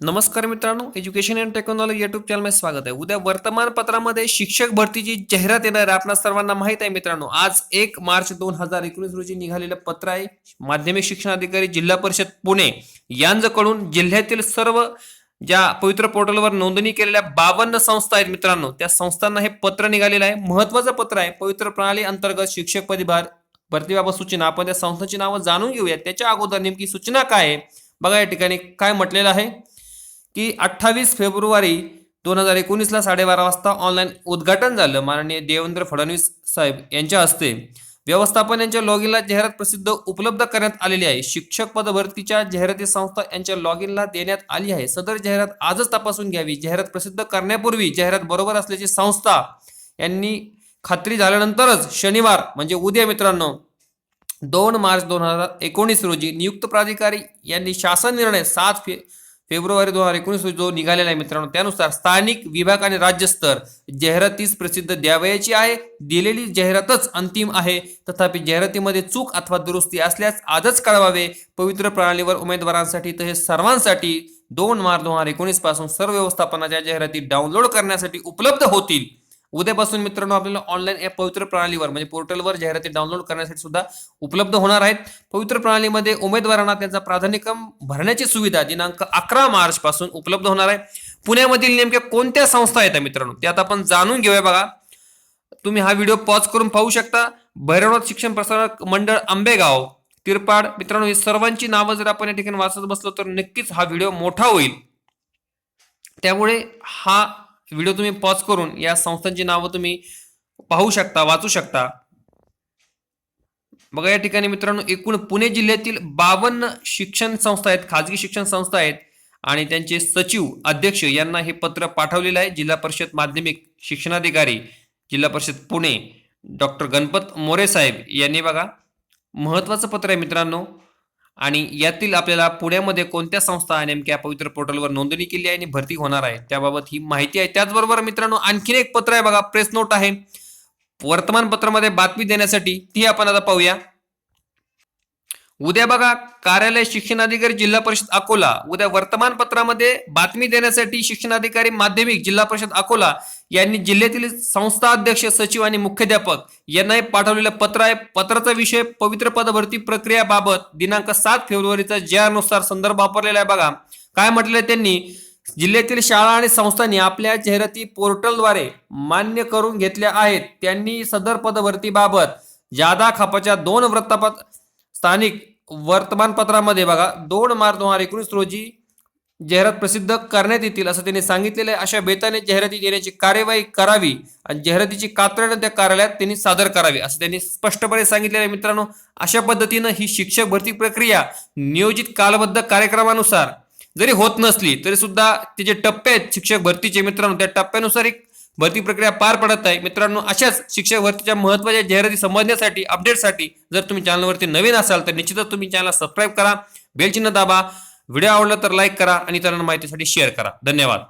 नमस्कार मित्रांनो education and technology YouTube चॅनलमध्ये स्वागत आहे. उद्या वर्तमानपत्रामध्ये शिक्षक भरतीची जाहिरात येणार आहे. आपल्या सर्वांना माहीत आहे मित्रांनो आज एक मार्च दोन हजार एकोणीस रोजी निघालेलं पत्र आहे. माध्यमिक शिक्षण अधिकारी जिल्हा परिषद पुणे यांच्याकडून जिल्ह्यातील सर्व ज्या पवित्र पोर्टलवर नोंदणी केलेल्या बावन्न संस्था आहेत मित्रांनो त्या संस्थांना हे पत्र निघालेलं आहे. महत्वाचं पत्र आहे पवित्र प्रणाली अंतर्गत शिक्षक पदी भार भरतीबाबत सूचना आपण त्या संस्थांची नावं जाणून घेऊया. त्याच्या अगोदर नेमकी सूचना काय आहे? बघा या ठिकाणी काय म्हटलेलं आहे. की अठ्ठावीस फेब्रुवारी दोन हजार एकोणीसला साडेबारा वाजता ऑनलाईन उद्घाटन झालं. माननीय देवेंद्र फडणवीस साहेब यांच्या हस्ते. व्यवस्थापन यांच्या लॉगिनला जाहिरात प्रसिद्ध उपलब्ध करण्यात आलेली आहे. शिक्षक पद भरतीच्या जाहिराती संस्था यांच्या लॉगिनला देण्यात आली आहे. सदर जाहिरात आजच तपासून घ्यावी. जाहिरात प्रसिद्ध करण्यापूर्वी जाहिरात बरोबर असल्याची संस्था यांनी खात्री झाल्यानंतरच शनिवार म्हणजे उद्या मित्रांनो दोन मार्च दोन हजार एकोणीस रोजी नियुक्त प्राधिकारी यांनी शासन निर्णय सात फे फेब्रुवारी दोन हजार एकोणीस जो निघालेला आहे मित्रांनो त्यानुसार स्थानिक विभाग आणि राज्यस्तर जाहिरातीस प्रसिद्ध द्यावयाची आहे. दिलेली जाहिरातच अंतिम आहे. तथापि जाहिरातीमध्ये चूक अथवा दुरुस्ती असल्यास आजच कळवावे. पवित्र प्रणालीवर उमेदवारांसाठी तर हे सर्वांसाठी दोन मार्च दोन हजार एकोणीसपासून सर्व व्यवस्थापनाच्या जाहिराती डाउनलोड करण्यासाठी उपलब्ध होतील. उद्यापासून मित्रांनो आपल्याला ऑनलाईन या पवित्र प्रणालीवर म्हणजे पोर्टलवर जाहिराती डाउनलोड करण्यासाठी सुद्धा उपलब्ध होणार आहेत. पवित्र प्रणालीमध्ये उमेदवारांना त्यांचा प्राधान्यक्रम भरण्याची सुविधा दिनांक अकरा मार्च पासून उपलब्ध होणार आहे. पुण्यामधील नेमक्या कोणत्या संस्था आहेत मित्रांनो? त्यात आपण जाणून घेऊया बघा. तुम्ही हा व्हिडिओ पॉज करून पाहू शकता. भैरवनाथ शिक्षण प्रसारक मंडळ आंबेगाव तिरपाड. मित्रांनो ही सर्वांची नावं जर आपण या ठिकाणी वाचत बसलो तर नक्कीच हा व्हिडिओ मोठा होईल. त्यामुळे हा व्हिडिओ तुम्ही पॉज करून या संस्थांची नावं तुम्ही पाहू शकता वाचू शकता. बघा या ठिकाणी मित्रांनो एकूण पुणे जिल्ह्यातील बावन्न शिक्षण संस्था आहेत खाजगी शिक्षण संस्था आहेत आणि त्यांचे सचिव अध्यक्ष यांना हे पत्र पाठवलेलं आहे. जिल्हा परिषद माध्यमिक शिक्षणाधिकारी जिल्हा परिषद पुणे डॉक्टर गणपत मोरे साहेब यांनी बघा महत्वाचं पत्र आहे मित्रांनो. आणि यातील आपल्याला पुण्यामध्ये कोणत्या संस्था नेमक्या पवित्र पोर्टलवर नोंदणी केली आहे आणि भरती होणार आहे त्याबाबत ही माहिती आहे. त्याचबरोबर मित्रांनो आणखीन एक पत्र आहे बघा प्रेस नोट आहे. वर्तमानपत्रामध्ये बातमी देण्यासाठी ती आपण आता पाहूया. उद्या बघा कार्यालय शिक्षणाधिकारी जिल्हा परिषद अकोला. उद्या वर्तमानपत्रामध्ये बातमी देण्यासाठी शिक्षणाधिकारी माध्यमिक जिल्हा परिषद अकोला. यांनी जिल्ह्यातील संस्था अध्यक्ष सचिव आणि मुख्याध्यापक यांना पाठवलेलं पत्र आहे. पत्राचा विषय पवित्र पद भरती प्रक्रियाबाबत दिनांक सात फेब्रुवारीचा ज्यानुसार संदर्भ वापरलेला आहे बघा. काय म्हटलंय त्यांनी? जिल्ह्यातील शाळा आणि संस्थांनी आपल्या जाहिराती पोर्टलद्वारे मान्य करून घेतल्या आहेत. त्यांनी सदर पदभरतीबाबत जादा खापाच्या दोन वृत्तपत्र स्थानिक वर्तमानपत्रामध्ये बघा. दोन मार्च दोन हजार एकोणीस रोजी जाहिरात प्रसिद्ध करण्यात येतील असं त्यांनी सांगितलेलं आहे. अशा बेताने जाहिराती देण्याची कार्यवाही करावी आणि जाहिरातीची कात्रणं त्या कार्यालयात त्यांनी सादर करावी असं त्यांनी स्पष्टपणे सांगितलेलं आहे. मित्रांनो अशा पद्धतीनं ही शिक्षक भरती प्रक्रिया नियोजित कालबद्ध कार्यक्रमानुसार जरी होत नसली तरी सुद्धा ते जे टप्पे आहेत शिक्षक भरतीचे मित्रांनो त्या टप्प्यानुसार एक भरती प्रक्रिया पार पडत आहे. मित्रांनो अशाच शिक्षक भरतीच्या महत्त्वाच्या जाहिराती समजण्यासाठी अपडेटसाठी जर तुम्ही चॅनलवरती नवीन असाल तर निश्चितच तुम्ही चॅनल सबस्क्राईब करा. बेलचिन्ह दाबा. व्हिडिओ आवडला तर लाईक करा आणि इतरांना माहितीसाठी शेअर करा. धन्यवाद.